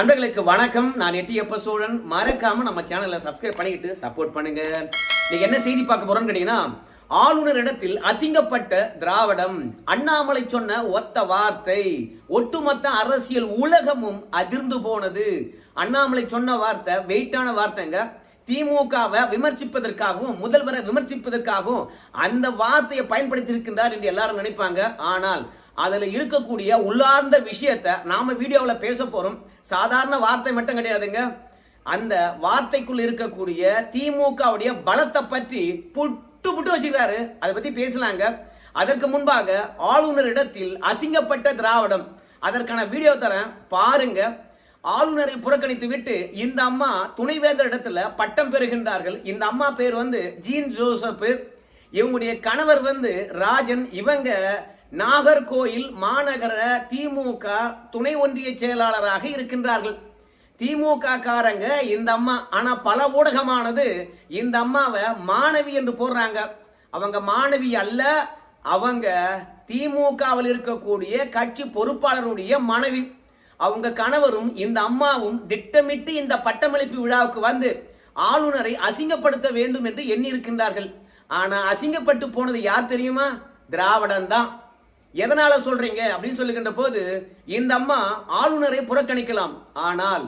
நண்பர்களுக்கு வணக்கம். நான் எட்டியப்ப சோழன். மறக்காம நம்ம சேனலை சப்ஸ்கிரைப் பண்ணிக்கிட்டு சப்போர்ட் பண்ணுங்க. இன்னைக்கு என்ன செய்தி பார்க்க போறோம்னு கேட்டீங்கன்னா ஆளுநர் இடத்தில் அசிங்கப்பட்ட திராவிடம் அண்ணாமலை சொன்ன ஒத்த வார்த்தை ஒட்டுமொத்த அரசியல் உலகமும் அதிர்ந்து போனது. அண்ணாமலை சொன்ன வார்த்தை வெயிட்டான வார்த்தைங்க. திமுகவை விமர்சிப்பதற்காகவும் முதல்வரை விமர்சிப்பதற்காகவும் அந்த வார்த்தையை பயன்படுத்தி இருக்கின்றார் என்று எல்லாரும் நினைப்பாங்க. ஆனால் அதில் இருக்கக்கூடிய உள்ளார்ந்த விஷயத்தை நாம் வீடியோவில் பேச போகிறோம் சாதாரண வார்த்தை மட்டும் கிடையாதுங்க. அந்த வார்த்தைக்குள் இருக்கக்கூடிய திமுகவுடைய பலத்தை பற்றி புட்டு புட்டு வச்சுக்கிறாரு. அதை பற்றி பேசலாங்க. அதற்கு முன்பாக ஆளுநர் இடத்தில் அசிங்கப்பட்ட திராவிடம். அதற்கான வீடியோ தரேன். பாருங்க. ஆளுநரை புறக்கணித்து விட்டு இந்த அம்மா துணைவேந்தர் இடத்துல பட்டம் பெறுகின்றார்கள். இந்த அம்மா பேர் வந்து ஜீன் ஜோசப் இவங்களுடைய கணவர் வந்து ராஜன். இவங்க நாகர்கோயில் மாநகர திமுக துணை ஒன்றிய செயலாளராக இருக்கின்றார்கள். திமுக காரங்க இந்த அம்மா. ஆனா பல ஊடகமானது இந்த அம்மாவை மாணவி என்று போடுறாங்க. அவங்க மாணவி அல்ல அவங்க திமுகவில் இருக்கக்கூடிய கட்சி பொறுப்பாளருடைய மனைவி. அவங்க கணவரும் இந்த அம்மாவும் திட்டமிட்டு இந்த பட்டமளிப்பு விழாவுக்கு வந்து ஆளுநரை அசிங்கப்படுத்த வேண்டும் என்று எண்ணி இருக்கின்றார்கள் ஆனா அசிங்கப்பட்டு போனது யார் தெரியுமா? திராவிடம் தான் எதனால சொல்றீங்க? அப்படின்னு சொல்லுகின்ற போது இந்த அம்மா ஆளுநரை புறக்கணிக்கலாம். ஆனால்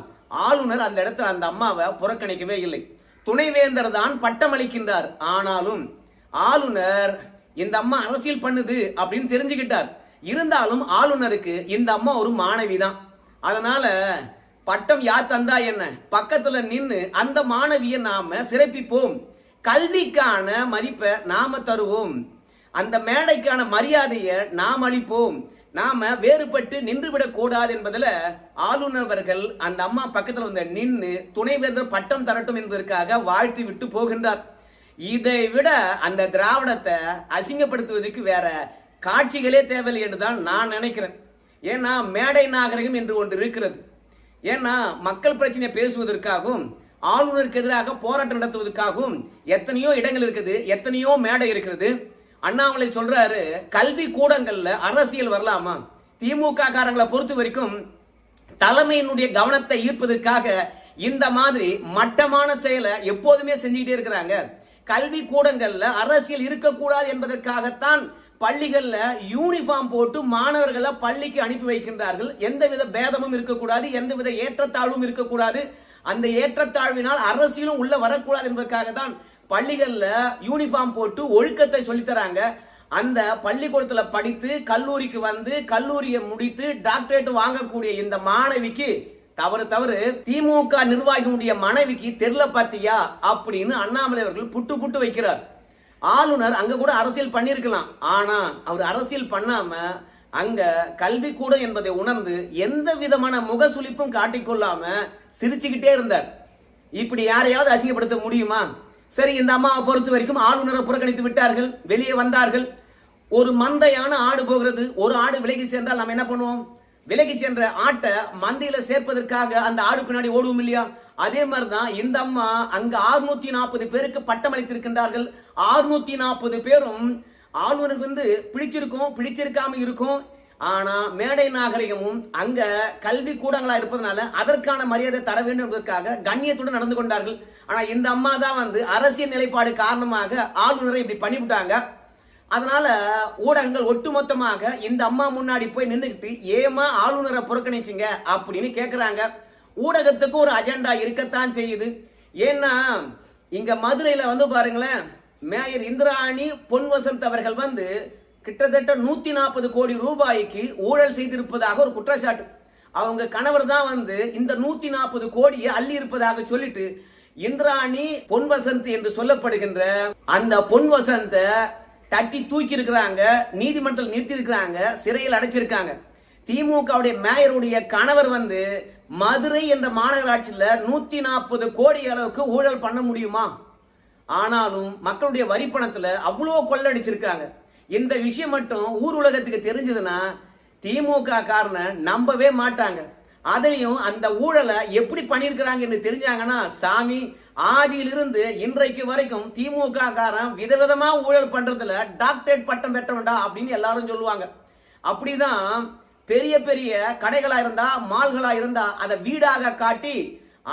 ஆளுநர் அந்த இடத்துல அந்த அம்மாவை புறக்கணிக்கவே இல்லை. துணைவேந்தர் தான் பட்டம் அளிக்கின்றார். ஆனாலும் ஆளுநர் இந்த அம்மா அரசியல் பண்ணுது அப்படின்னு தெரிஞ்சுக்கிட்டார். இருந்தாலும் ஆளுநருக்கு இந்த அம்மா ஒரு மாணவி தான். அதனால பட்டம் யார் தந்தா என்ன? பக்கத்துல நின்று அந்த மாணவியை நாம சிறப்பிப்போம். கல்விக்கான மதிப்பை நாம தருவோம். அந்த மேடைக்கான மரியாதையை நாம் அளிப்போம். நாம வேறுபட்டு நின்றுவிடக் கூடாது என்பதில் ஆளுநர் அவர்கள் அந்த அம்மா பக்கத்தில் வந்து நின்று துணைவேந்தர் பட்டம் தரட்டும் என்பதற்காக வாழ்த்து விட்டு போகின்றார். இதை விட அந்த திராவிடத்தை அசிங்கப்படுத்துவதற்கு வேற காட்சிகளே தேவையில்லை என்று தான் நான் நினைக்கிறேன். ஏன்னா மேடை நாகரிகம் என்று ஒன்று இருக்கிறது. ஏன்னா மக்கள் பிரச்சனையை பேசுவதற்காகவும் ஆளுநருக்கு எதிராக போராட்டம் நடத்துவதற்காகவும் எத்தனையோ இடங்கள் இருக்குது எத்தனையோ மேடை இருக்கிறது அண்ணாமலை சொல்றாரு கல்வி கூடங்கள்ல அரசியல் வரலாமா? திமுக காரங்களை பொறுத்த வரைக்கும் தலைமையினுடைய கவனத்தை ஈர்ப்பதற்காக இந்த மாதிரி மட்டமான செயலை எப்போதுமே செஞ்சுக்கிட்டே இருக்கிறாங்க. கல்வி கூடங்கள்ல அரசியல் இருக்கக்கூடாது என்பதற்காகத்தான் பள்ளிகள்ல யூனிஃபார்ம் போட்டு மாணவர்களை பள்ளிக்கு அனுப்பி வைக்கின்றார்கள். எந்தவித பேதமும் இருக்கக்கூடாது எந்தவித ஏற்றத்தாழ்வும் இருக்கக்கூடாது. அந்த ஏற்றத்தாழ்வினால் அரசியலும் உள்ள வரக்கூடாது என்பதற்காக தான் பள்ளிகளில் யூனிஃபார்ம் போட்டு ஒழுக்கத்தை சொல்லித் தராங்க அந்த பள்ளிக்கூடத்தில் படித்து கல்லூரிக்கு வந்து கல்லூரியை முடித்து டாக்டரேட் வாங்கக்கூடிய இந்த மாணவிக்கு தவறு தவறு. திமுக நிர்வாகிகளுடைய மனைவிக்கு தெரில பாத்தியா? அப்படின்னு அண்ணாமலை அவர்கள் புட்டு புட்டு வைக்கிறார். ஆளுநர் அங்க கூட அரசியல் பண்ணிருக்கலாம் ஆனா அவர் அரசியல் பண்ணாம அங்க கல்வி கூட என்பதை உணர்ந்து எந்த விதமான முகசுளிப்பும் காட்டிக்கொள்ளாம சிரிச்சுக்கிட்டே இருந்தார். இப்படி யாரையாவது அசிங்கப்படுத்த முடியுமா? சரி இந்த அம்மாவை பொறுத்த வரைக்கும் ஆளுநரை புறக்கணித்து விட்டார்கள் வெளியே வந்தார்கள். ஒரு மந்தையான ஆடு போகிறது ஒரு ஆடு விலகி சென்றால் நம்ம என்ன பண்ணுவோம்? விலகி சென்ற ஆட்டை மந்தையில சேர்ப்பதற்காக அந்த ஆடு பின்னாடி ஓடுவோம் இல்லையா? அதே மாதிரிதான் இந்த அம்மா அங்கு அறுநூத்தி நாற்பது பேருக்கு பட்டம் அளித்திருக்கின்றார்கள். அறுநூத்தி நாற்பது பேரும் ஆளுநருக்கு வந்து பிடிச்சிருக்கும் பிடிச்சிருக்காம இருக்கும். ஆனா மேடை நாகரிகமும் அங்க கல்வி கூடங்களா இருப்பதனால அதற்கான மரியாதை தர வேண்டும் என்பதற்காக கண்ணியத்துடன் நடந்து கொண்டார்கள். ஆனா இந்த அம்மா தான் வந்து அரசியல் நிலைப்பாடு காரணமாக ஆளுநரை இப்படி பண்ணிவிட்டாங்க. அதனால ஊடகங்கள் ஒட்டுமொத்தமாக இந்த அம்மா முன்னாடி போய் நின்றுக்கிட்டு ஏமா ஆளுநரை புறக்கணிச்சிங்க அப்படின்னு கேட்குறாங்க ஊடகத்துக்கு ஒரு அஜெண்டா இருக்கத்தான் செய்யுது. ஏன்னா இங்க மதுரையில வந்து பாருங்களேன் மேயர் இந்திராணி பொன்வசந்த் அவர்கள் வந்து கிட்டத்தட்ட நூத்தி நாற்பது கோடி ரூபாய்க்கு ஊழல் செய்திருப்பதாக ஒரு குற்றச்சாட்டு. அவங்க கணவர் தான் வந்து இந்த நூத்தி நாற்பது கோடியை அள்ளி இருப்பதாக சொல்லிட்டு இந்திராணி பொன் வசந்த் என்று சொல்லப்படுகின்ற அந்த பொன் வசந்த தட்டி தூக்கி இருக்கிறாங்க நீதிமன்றத்தில் நிறுத்தி இருக்கிறாங்க சிறையில் அடைச்சிருக்காங்க. திமுகவுடைய மேயருடைய கணவர் வந்து மதுரை என்ற மாநகராட்சியில் நூத்தி நாற்பது கோடி அளவுக்கு ஊழல் பண்ண முடியுமா? ஆனாலும் மக்களுடைய வரி பணத்தில் அவ்வளோ கொள்ளடிச்சிருக்காங்க. இந்த விஷயம் மட்டும் ஊர் உலகத்துக்கு தெரிஞ்சதுன்னா திமுக காரனை நம்பவே மாட்டாங்க. அதையும் அந்த ஊழலை எப்படி பண்ணியிருக்கிறாங்கன்னு தெரிஞ்சாங்கன்னா சாமி ஆதியிலிருந்து இன்றைக்கு வரைக்கும் திமுக காரன் விதவிதமா ஊழல் பண்றதுல டாக்டரேட் பட்டம் பெற்றவன்டா அப்படின்னு எல்லாரும் சொல்லுவாங்க. அப்படிதான் பெரிய பெரிய கடைகளா இருந்தா மால்களா இருந்தா அதை வீடாக காட்டி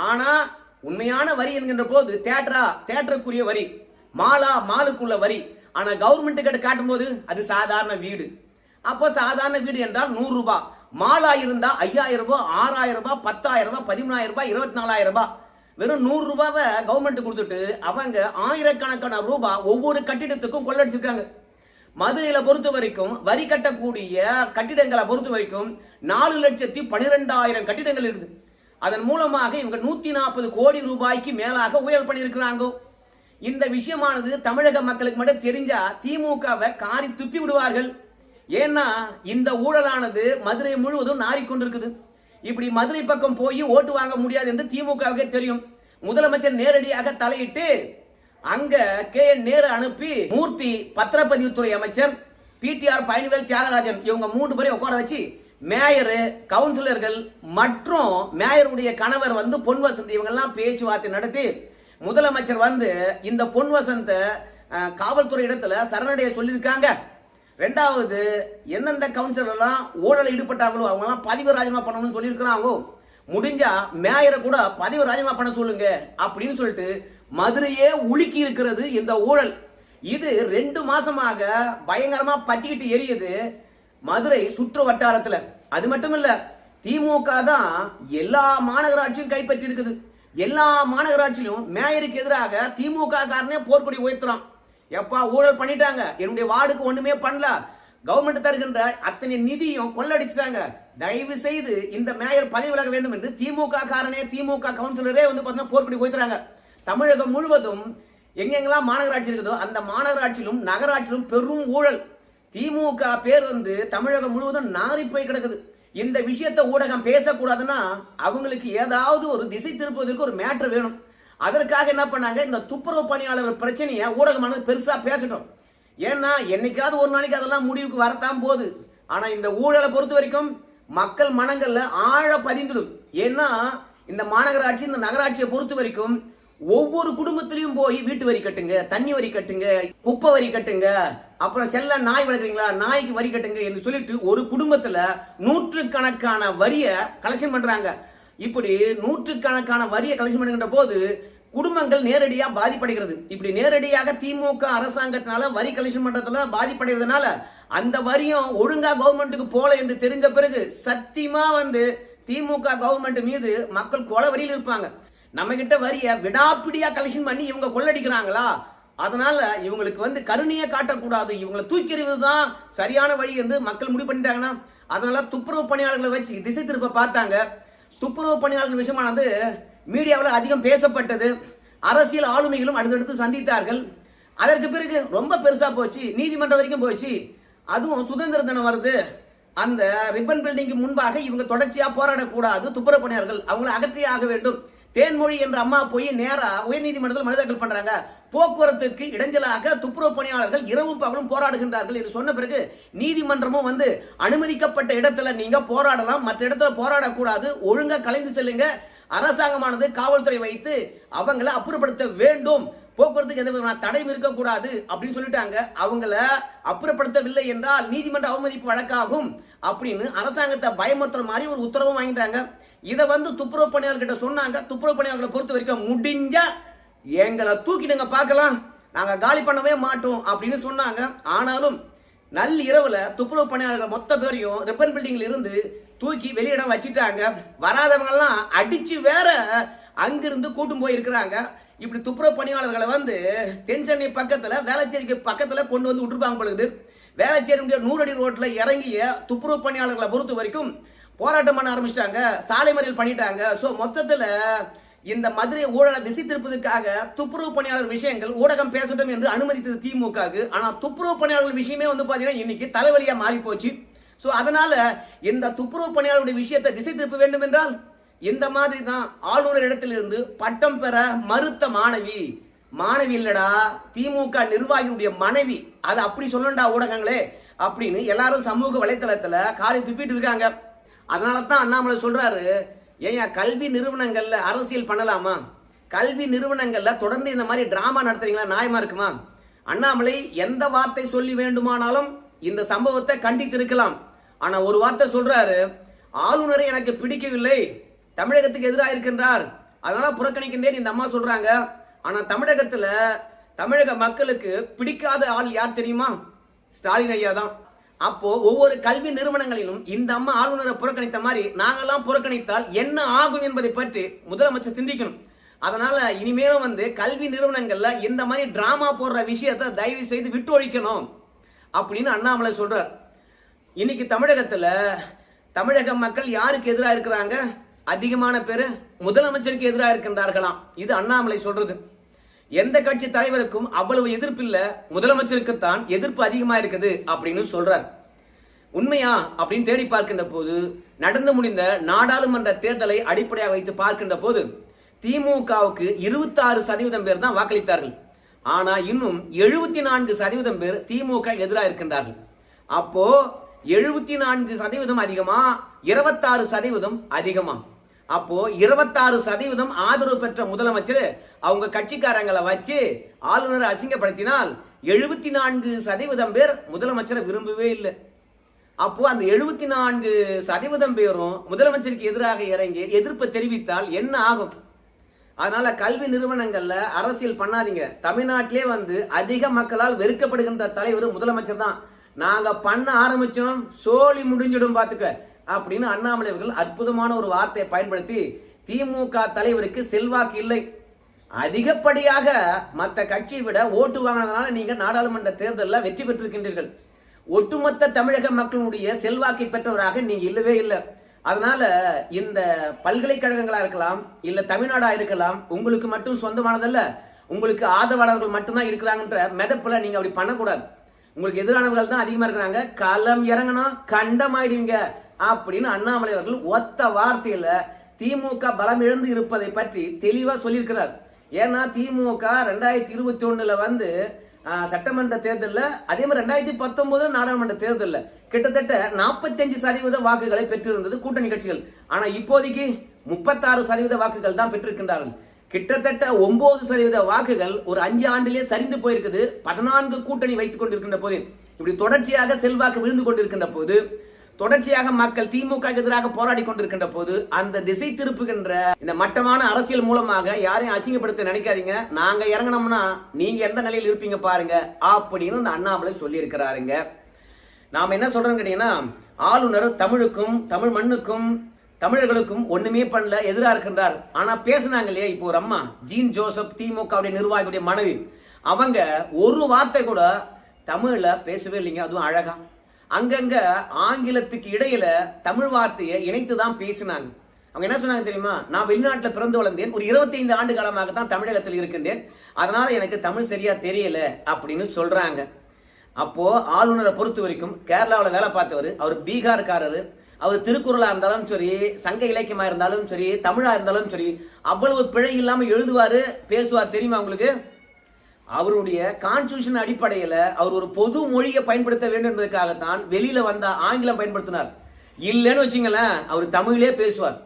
ஆனா உண்மையான வரி என்கின்ற போது தேட்டரா தேட்டருக்குரிய வரி மாலா மாலுக்குள்ள வரி ஆனா கவர்மெண்ட் கிட்ட காட்டும் போது அது சாதாரண வீடு. அப்போ சாதாரண வீடு என்றால் நூறு ரூபாய் மாலா இருந்தா ஐயாயிரம் ரூபாய் ஆறாயிரம் ரூபாய் பத்தாயிரம் ரூபாய் பதிமூணாயிரம் ரூபாய் இருபத்தி நாலாயிரம் ரூபாய் வெறும் நூறு ரூபாவை கவர்மெண்ட் கொடுத்துட்டு அவங்க ஆயிரக்கணக்கான ரூபாய் ஒவ்வொரு கட்டிடத்துக்கும் கொள்ளடிச்சிருக்காங்க. மதுரையில பொறுத்த வரைக்கும் வரி கட்டக்கூடிய கட்டிடங்களை பொறுத்த வரைக்கும் நாலு லட்சத்தி பனிரெண்டாயிரம் கட்டிடங்கள் இருக்குது. அதன் மூலமாக இவங்க நூத்தி நாற்பது கோடி ரூபாய்க்கு மேலாக உயர் பண்ணியிருக்கிறாங்க. இந்த விஷயமானது தமிழக மக்களுக்கு மட்டும் தெரிஞ்சா திமுகவை காரி துப்பி விடுவார்கள். ஏன்னா இந்த ஊழலானது மதுரை முழுவதும் நாறிக்கொண்டிருக்குது. இப்படி மதுரை பக்கம் போய் ஓட்டு வாங்க முடியாது என்று திமுகவுக்கே தெரியும். முதலமைச்சர் நேரடியாக தலையிட்டு அங்க கே. என். நேரு அனுப்பி மூர்த்தி பத்திரப்பதிவுத்துறை அமைச்சர் பிடிஆர் பழனிவேல் தியாகராஜன் இவங்க மூன்று பேரையும் உட்கார வச்சு மேயரு கவுன்சிலர்கள் மற்றும் மேயருடைய கணவர் வந்து பொன் வசதி இவங்கெல்லாம் பேச்சுவார்த்தை நடத்தி முதலமைச்சர் வந்து இந்த பொன் வசந்த காவல்துறை இடத்துல சரணடைய சொல்லியிருக்காங்க. ரெண்டாவது எந்தெந்த கவுன்சிலர் எல்லாம் ஊழல் ஈடுபட்டாங்களோ அவங்க பதிவு ராஜினாமா பண்ணணும்னு சொல்லியிருக்கிறாங்களோ முடிஞ்சா மேயரை கூட பதிவு ராஜினாமா பண்ண சொல்லுங்க அப்படின்னு சொல்லிட்டு மதுரையே உலுக்கி இருக்கிறது இந்த ஊழல். இது ரெண்டு மாசமாக பயங்கரமா பத்திக்கிட்டு எரியுது மதுரை சுற்று வட்டாரத்தில். அது மட்டும் இல்ல திமுக தான் எல்லா மாநகராட்சியும் கைப்பற்றி இருக்குது எல்லா மாநகராட்சியிலும் மேயருக்கு எதிராக திமுக காரனே போர்க்கொடி உயர்த்துறான். எப்பா ஊழல் பண்ணிட்டாங்க. என்னுடைய வார்டுக்கு ஒண்ணுமே பண்ணல. கவர்மெண்ட் தருகின்ற அத்தனை நிதியும் கொள்ளடிச்சிட்டாங்க. தயவு செய்து இந்த மேயர் பதவி விலக வேண்டும் என்று திமுக காரனே திமுக கவுன்சிலரே வந்து பார்த்தீங்கன்னா போர்க்கொடி உயர்த்துறாங்க. தமிழகம் முழுவதும் எங்கெங்கெல்லாம் மாநகராட்சி இருக்குதோ அந்த மாநகராட்சியிலும் நகராட்சியிலும் பெரும் ஊழல். திமுக பேர் வந்து தமிழகம் முழுவதும் நாரி போய் கிடக்குது. இந்த விஷயத்தை ஊடகம் பேசக்கூடாதுன்னா அவங்களுக்கு ஏதாவது ஒரு திசை திருப்புவதற்கு ஒரு மேட்ரு வேணும். அதற்காக என்ன பண்ணாங்க? இந்த துப்புரவு பணியாளர் பிரச்சனையை ஊடகமானது பெருசா பேசட்டும். ஏன்னா என்னைக்காவது ஒரு நாளைக்கு அதெல்லாம் முடிவுக்கு வரத்தான் போகுது. ஆனா இந்த ஊழலை பொறுத்த வரைக்கும் மக்கள் மனங்கள்ல ஆழ பதிந்துடும். ஏன்னா இந்த மாநகராட்சி இந்த நகராட்சியை பொறுத்த வரைக்கும் ஒவ்வொரு குடும்பத்திலையும் போய் வீட்டு வரி கட்டுங்க தண்ணி வரி கட்டுங்க குப்பை வரி கட்டுங்க அப்புறம் செல்ல நாய் வளர்க்குறீங்களா நாய்க்கு வரி கட்டுங்க என்று சொல்லிட்டு ஒரு குடும்பத்துல நூற்றுக்கணக்கான வரியை கலெக்ஷன் பண்றாங்க. இப்படி நூற்றுக்கணக்கான வரியை கலெக்ஷன் பண்ணுகின்ற போது குடும்பங்கள் நேரடியாக பாதிப்படைகிறது. இப்படி நேரடியாக திமுக அரசாங்கத்தினால வரி கலெக்ஷன் பண்றதுல பாதிப்படைகிறதுனால அந்த வரியும் ஒழுங்கா கவர்மெண்ட்டுக்கு போல என்று தெரிஞ்ச பிறகு சத்தியமா வந்து திமுக கவர்மெண்ட் மீது மக்கள் கொலை வரியில் இருப்பாங்க. நம்ம கிட்ட வரிய விடாப்பிடியா கலெக்ஷன் பண்ணி இவங்க கொள்ளடிக்கிறாங்களா? அதனால இவங்களுக்கு வந்து கருணையை காட்டக்கூடாது. இவங்களை தூக்கி எறிவதுதான் சரியான வழி என்று மக்கள் முடிவு பண்ணிட்டாங்கன்னா அதனால துப்புரவு பணியாளர்களை வச்சு திசை திருப்ப பார்த்தாங்க. துப்புரவு பணியாளர்கள் விஷயமானது மீடியாவில் அதிகம் பேசப்பட்டது. அரசியல் ஆளுமைகளும் அடுத்தடுத்து சந்தித்தார்கள். அதற்கு பிறகு ரொம்ப பெருசா போச்சு. நீதிமன்றம் வரைக்கும் போச்சு. அதுவும் சுதந்திர தினம் வருது. அந்த ரிப்பன் பில்டிங்க்கு முன்பாக இவங்க தொடர்ச்சியா போராடக்கூடாது. துப்புரவு பணியாளர்கள் அவங்களை அகற்றியே ஆக வேண்டும். தேன்மொழி என்ற அம்மா போய் நேரா உயர்நீதிமன்றத்தில் மனு தாக்கல் பண்றாங்க. போக்குவரத்துக்கு இடைஞ்சலாக துப்புரவு பணியாளர்கள் இரவு பகலும் போராடுகின்றார்கள் என்று சொன்ன பிறகு நீதிமன்றமும் வந்து அனுமதிக்கப்பட்ட இடத்துல நீங்க போராடலாம் மற்ற இடத்துல போராடக்கூடாது ஒழுங்கா கலைந்து செல்லுங்க. அரசாங்கமானது காவல்துறை வைத்து அவங்கள அப்புறப்படுத்த வேண்டும். போக்குவரத்துக்கு எந்த விதமான தடையும் இருக்கக்கூடாது அப்படின்னு சொல்லிட்டாங்க. அவங்கள அப்புறப்படுத்தவில்லை என்றால் நீதிமன்ற அவமதிப்பு வழக்காகும் அப்படின்னு அரசாங்கத்தை பயமுறுத்துற மாதிரி ஒரு உத்தரவும் வாங்கிட்டாங்க. இதை வந்து துப்புரவு பணியாளர்கிட்ட சொன்னாங்க. துப்புரவு பணியாளர்களை பொறுத்த வரைக்கும் முடிஞ்சா எங்களை தூக்கிடுங்க பார்க்கலாம். நாங்கள் காலி பண்ணவே மாட்டோம் அப்படின்னு சொன்னாங்க. ஆனாலும் நள் இரவுல துப்புரவு பணியாளர்கள் மொத்த பேரையும் ரிப்பன் பில்டிங்ல இருந்து தூக்கி வெளியிடம் வச்சுட்டாங்க. வராதவங்கெல்லாம் அடித்து அடிச்சு வேற அங்கிருந்து கூட்டும் போய் இருக்கிறாங்க இப்படி துப்புரவு பணியாளர்களை வந்து தென் சென்னை பக்கத்தில் வேளச்சேரிக்கு பக்கத்தில் கொண்டு வந்து விட்டுருப்பாங்க பொழுது வேளச்சேரி நூறு அடி இறங்கிய துப்புரவு பணியாளர்களை பொறுத்த வரைக்கும் போராட்டம் பண்ண ஆரம்பிச்சிட்டாங்க சாலை மறியல் பண்ணிட்டாங்க. ஸோ மொத்தத்தில் இந்த மதுரை ஊழலை திசை திருப்பதற்காக துப்புரவு பணியாளர் விஷயங்கள் ஊடகம் பேசட்டும் என்று அனுமதித்தது திமுகவுக்கு. ஆனால் துப்புரவு பணியாளர்கள் விஷயமே வந்து பார்த்தீங்கன்னா இன்னைக்கு தலைவலியாக மாறி போச்சு ஸோ அதனால இந்த துப்புரவு பணியாளருடைய விஷயத்தை திசை திருப்ப வேண்டும் என்றால் இந்த மாதிரி தான் ஆளுநர் இடத்திலிருந்து பட்டம் பெற மறுத்த மாணவி. மாணவி இல்லடா திமுக நிர்வாகியுடைய மனைவி. அது அப்படி சொல்லண்டா ஊடகங்களே அப்படின்னு எல்லாரும் சமூக வலைத்தளத்தில் காலை துப்பிட்டு இருக்காங்க. அதனால தான் அண்ணாமலை சொல்கிறாரு ஏன் கல்வி நிறுவனங்களில் அரசியல் பண்ணலாமா? கல்வி நிறுவனங்களில் தொடர்ந்து இந்த மாதிரி டிராமா நடத்துறீங்களா? நியாயமா இருக்குமா? அண்ணாமலை எந்த வார்த்தை சொல்லி வேண்டுமானாலும் இந்த சம்பவத்தை கண்டித்து இருக்கலாம் ஆனால் ஒரு வார்த்தை சொல்கிறாரு ஆளுநரை எனக்கு பிடிக்கவில்லை. தமிழகத்துக்கு எதிராக இருக்கின்றார். அதனால் புறக்கணிக்கின்றேன் இந்த அம்மா சொல்கிறாங்க ஆனால் தமிழகத்தில் தமிழக மக்களுக்கு பிடிக்காத ஆள் யார் தெரியுமா? ஸ்டாலின் ஐயா தான். அப்போ ஒவ்வொரு கல்வி நிறுவனங்களிலும் இந்த அம்மா ஆளுநரை புறக்கணித்த மாதிரி நாங்கெல்லாம் புறக்கணித்தால் என்ன ஆகும் என்பதை பற்றி முதலமைச்சர் சிந்திக்கணும். அதனால இனிமேலும் வந்து கல்வி நிறுவனங்கள்ல இந்த மாதிரி டிராமா போடுற விஷயத்த தயவு செய்து விட்டு ஒழிக்கணும் அப்படின்னு அண்ணாமலை சொல்றார். இன்னைக்கு தமிழகத்துல தமிழக மக்கள் யாருக்கு எதிராக இருக்கிறாங்க? அதிகமான பேர் முதலமைச்சருக்கு எதிராக இருக்கின்றார்களாம். இது அண்ணாமலை சொல்றது. எந்த கட்சி தலைவருக்கும் அவ்வளவு எதிர்ப்பு முதலமைச்சருக்கு முதலமைச்சருக்குத்தான் எதிர்ப்பு அதிகமா இருக்குது அப்படின்னு சொல்றார். உண்மையா அப்படின்னு தேடி பார்க்கின்ற போது நடந்து முடிந்த நாடாளுமன்ற தேர்தலை அடிப்படையாக வைத்து பார்க்கின்ற போது திமுகவுக்கு இருபத்தாறு சதவீதம் பேர் தான் வாக்களித்தார்கள். ஆனா இன்னும் எழுபத்தி நான்கு சதவீதம் பேர் திமுக எதிராக இருக்கின்றார்கள். அப்போ எழுபத்தி நான்கு சதவீதம் அதிகமா இருபத்தாறு சதவீதம் அதிகமா? அப்போ இருபத்தாறு சதவீதம் ஆதரவு பெற்ற முதலமைச்சர் அவங்க கட்சிக்காரங்களை வச்சு ஆளுநரை அசிங்கப்படுத்தினால் எழுபத்தி நான்கு சதவீதம் பேர் முதலமைச்சரை விரும்பவே இல்லை. அப்போ அந்த எழுபத்தி நான்கு சதவீதம் பேரும் முதலமைச்சருக்கு எதிராக இறங்கி எதிர்ப்பை தெரிவித்தால் என்ன ஆகும்? அதனால கல்வி நிறுவனங்கள்ல அரசியல் பண்ணாதீங்க. தமிழ்நாட்டிலே வந்து அதிக மக்களால் வெறுக்கப்படுகின்ற தலைவர் முதலமைச்சர் தான். நாங்க பண்ண ஆரம்பிச்சோம் சோழி முடிஞ்சிடும் பாத்துக்க. அப்படின்னு அண்ணாமலை அவர்கள் அற்புதமான ஒரு வார்த்தையை பயன்படுத்தி திமுக தலைவருக்கு செல்வாக்கு இல்லை. அதிகப்படியாக மற்ற கட்சியை விட ஓட்டு வாங்கினதுனால நீங்கள் நாடாளுமன்ற தேர்தலில் வெற்றி பெற்றிருக்கின்றீர்கள். ஒட்டுமொத்த தமிழக மக்களுடைய செல்வாக்கை பெற்றவராக நீங்கள் இல்லவே இல்லை. அதனால இந்த பல்கலைக்கழகங்களாக இருக்கலாம் இல்லை தமிழ்நாடாக இருக்கலாம் உங்களுக்கு மட்டும் சொந்தமானதல்ல உங்களுக்கு ஆதரவாளர்கள் மட்டும்தான் இருக்கிறாங்கன்ற மெதப்பில் நீங்கள் அப்படி பண்ணக்கூடாது. உங்களுக்கு எதிரானவர்கள் தான் அதிகமாக இருக்கிறாங்க. களம் இறங்கணும் கண்டமாயிடுவீங்க. அப்படின்னு அண்ணாமலை அவர்கள் ஒத்த வார்த்தையில திமுக பலம் இழந்து இருப்பதை பற்றி தெளிவா சொல்லியிருக்கிறார். ஏன்னா திமுக ரெண்டாயிரத்தி இருபத்தி ஒண்ணுல வந்து சட்டமன்ற தேர்தலில் அதே மாதிரி ரெண்டாயிரத்தி பத்தொன்பது நாடாளுமன்ற தேர்தலில் கிட்டத்தட்ட நாற்பத்தஞ்சு சதவீத வாக்குகளை பெற்றிருந்தது கூட்டணி கட்சிகள். ஆனா இப்போதைக்கு முப்பத்தாறு சதவீத வாக்குகள் தான் பெற்றிருக்கின்றார்கள். கிட்டத்தட்ட ஒன்பது சதவீத வாக்குகள் ஒரு அஞ்சு ஆண்டிலே சரிந்து போயிருக்குது. பதினான்கு கூட்டணி வைத்துக் கொண்டிருக்கின்ற போது இப்படி தொடர்ச்சியாக செல்வாக்கு விழுந்து கொண்டிருக்கின்ற போது தொடர்ச்சியாக மக்கள் திமுக எதிராக போராடி கொண்டிருக்கின்ற போது அந்த திசை திருப்புகின்ற இந்த மட்டமான அரசியல் மூலமாக யாரையும் அசிங்கப்படுத்த நினைக்காதீங்க. நாங்க இறங்கினோம்னா நீங்க எந்த நிலையில் இருப்பீங்க பாருங்க. அப்படின்னு இந்த அண்ணாமலை சொல்லி இருக்கிறாருங்க நாம என்ன சொல்றோம் கேட்டீங்கன்னா ஆளுநர் தமிழுக்கும் தமிழ் மண்ணுக்கும் தமிழர்களுக்கும் ஒண்ணுமே பண்ணல எதிராக இருக்கின்றார். ஆனா பேசுனாங்க இல்லையா? இப்போ ஒரு அம்மா ஜீன் ஜோசப் திமுகவுடைய நிர்வாகியுடைய மனைவி. அவங்க ஒரு வார்த்தை கூட தமிழ்ல பேசவே இல்லைங்க. அதுவும் அழகா. அங்கங்க ஆங்கிலத்துக்கு இடையில தமிழ் வார்த்தையை இணைத்து தான் பேசினாங்க. அவங்க என்ன சொன்னாங்க தெரியுமா? நான் வெளிநாட்டில் பிறந்து வளர்ந்தேன். ஒரு 25 ஆண்டு காலமாக தான் தமிழகத்தில் இருக்கின்றேன். அதனால எனக்கு தமிழ் சரியா தெரியல அப்படின்னு சொல்றாங்க. அப்போ ஆளுநரை பொறுத்த வரைக்கும் கேரளாவில் வேலை பார்த்தவர் அவர் பீகார்காரர். அவர் திருக்குறளா இருந்தாலும் சரி சங்க இலக்கியமா இருந்தாலும் சரி தமிழா இருந்தாலும் சரி அவ்வளவு பிழை இல்லாமல் எழுதுவாரு பேசுவார் தெரியுமா உங்களுக்கு? அவருடைய கான்ஸ்டியூஷன் அடிப்படையில் அவர் ஒரு பொது மொழியை பயன்படுத்த வேண்டும் என்பதற்காகத்தான் வெளியில வந்த ஆங்கிலம் பயன்படுத்தினார். இல்லைன்னு வச்சுங்களேன் அவர் தமிழே பேசுவார்.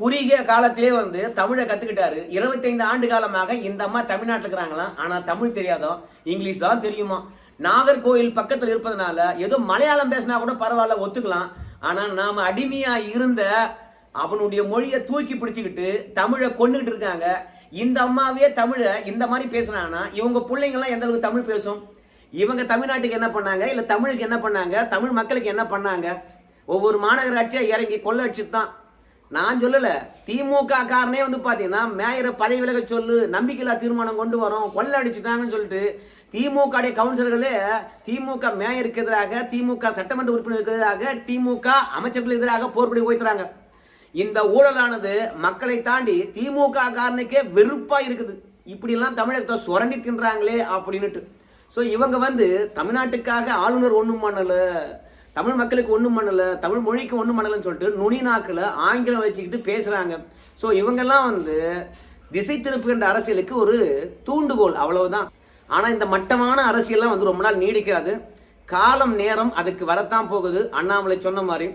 குறுகிய காலத்திலே வந்து தமிழை கத்துக்கிட்டாரு. 25 ஆண்டு காலமாக இந்த அம்மா தமிழ்நாட்டில் இருக்கிறாங்களாம். ஆனால் தமிழ் தெரியாதோ இங்கிலீஷ் தான் தெரியுமா? நாகர்கோவில் பக்கத்தில் இருப்பதனால ஏதோ மலையாளம் பேசினா கூட பரவாயில்ல ஒத்துக்கலாம். ஆனால் நாம் அடிமையாக இருந்த அவனுடைய மொழியை தூக்கி பிடிச்சிக்கிட்டு தமிழை கொண்டுகிட்டு இருக்காங்க. இந்த அம்மாவே தமிழை இந்த மாதிரி பேசுனாங்கன்னா இவங்க பிள்ளைங்க எல்லாம் எந்த அளவுக்கு தமிழ் பேசும்? இவங்க தமிழ்நாட்டுக்கு என்ன பண்ணாங்க? இல்ல தமிழுக்கு என்ன பண்ணாங்க? தமிழ் மக்களுக்கு என்ன பண்ணாங்க? ஒவ்வொரு மாநகராட்சியா இறங்கி கொள்ள தான். நான் சொல்லல திமுக காரனே வந்து பாத்தீங்கன்னா மேயரை பதவி விலக சொல்லு நம்பிக்கையில்லா தீர்மானம் கொண்டு வரோம் கொள்ள அடிச்சுட்டாங்கன்னு சொல்லிட்டு திமுக கவுன்சிலர்களே திமுக மேயருக்கு எதிராக திமுக சட்டமன்ற உறுப்பினருக்கு எதிராக திமுக அமைச்சர்களுக்கு எதிராக போர்க்கொடி ஓய்த்துறாங்க இந்த ஊழலானது மக்களை தாண்டி திமுக காரனுக்கே வெறுப்பா இருக்குது. இப்படிலாம் தமிழகத்தை சுரண்டி தின்றாங்களே அப்படின்னுட்டு. ஸோ இவங்க வந்து தமிழ்நாட்டுக்காக ஆளுநர் ஒன்றும் பண்ணல தமிழ் மக்களுக்கு ஒன்றும் பண்ணல தமிழ் மொழிக்கு ஒன்றும் பண்ணலன்னு சொல்லிட்டு நுனி நாக்கில் ஆங்கிலம் வச்சுக்கிட்டு பேசுகிறாங்க ஸோ இவங்கெல்லாம் வந்து திசை திருப்புகின்ற அரசியலுக்கு ஒரு தூண்டுகோல் அவ்வளவுதான். ஆனால் இந்த மட்டமான அரசியல்லாம் வந்து ரொம்ப நாள் நீடிக்காது. காலம் நேரம் அதுக்கு வரத்தான் போகுது. அண்ணாமலை சொன்ன மாதிரி.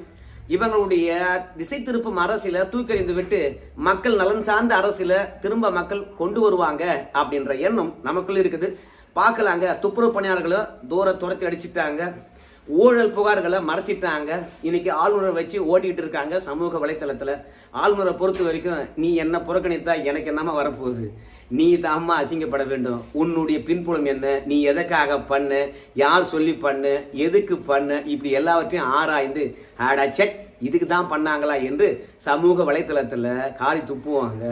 இவங்களுடைய திசை திருப்பும் அரசியல தூக்கறிந்து விட்டு மக்கள் நலன் சார்ந்த அரசியல திரும்ப மக்கள் கொண்டு வருவாங்க அப்படின்ற எண்ணம் நமக்குள்ள இருக்குது. பார்க்கலாங்க. துப்புரவு பணியாளர்களை தூர துரத்தி அடிச்சிட்டாங்க. ஊழல் புகார்களை மறைச்சிட்டாங்க. இன்னைக்கு ஆளுநரை வச்சு ஓட்டிகிட்டு இருக்காங்க சமூக வலைத்தளத்தில். ஆளுநரை பொறுத்த வரைக்கும் நீ என்ன புறக்கணித்தா எனக்கு என்னமா வரப்போகுது. நீ தாம்மா அசிங்கப்பட வேண்டும். உன்னுடைய பின்புலம் என்ன? நீ எதற்காக பண்ண? யார் சொல்லி பண்ண? எதுக்கு பண்ண? இப்படி எல்லாவற்றையும் ஆராய்ந்து ஆடா செக் இதுக்கு தான் பண்ணாங்களா? என்று சமூக வலைத்தளத்தில் காரி துப்புவாங்க.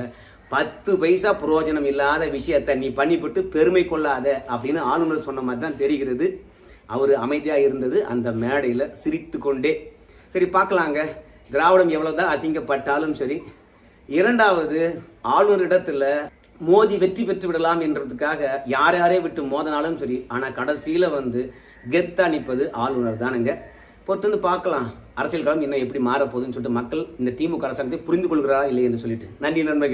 பத்து பைசா புரோஜனம் இல்லாத விஷயத்தை நீ பண்ணிவிட்டு பெருமை கொள்ளாத அப்படின்னு ஆளுநர் சொன்ன மாதிரி தான் தெரிகிறது. அவர் அமைதியாக இருந்தது. அந்த மேடையில் சிரித்து கொண்டே சரி பார்க்கலாங்க. திராவிடம் எவ்வளோதான் அசிங்கப்பட்டாலும் சரி இரண்டாவது ஆளுநரிடத்துல மோதி வெற்றி பெற்று விடலாம் என்றதுக்காக யார் யாரே விட்டு மோதினாலும் சரி ஆனால் கடைசியில் வந்து கெத்தா நிற்பது ஆளுநர் தானுங்க. பொறுத்து வந்து பார்க்கலாம். அரசியல் களம் இன்னும் எப்படி மாறப்போகுதுன்னு சொல்லிட்டு மக்கள் இந்த திமுக அரசாங்கத்தை புரிந்து கொள்கிறாரா இல்லை என்று சொல்லிட்டு. நன்றி நண்பர்களே.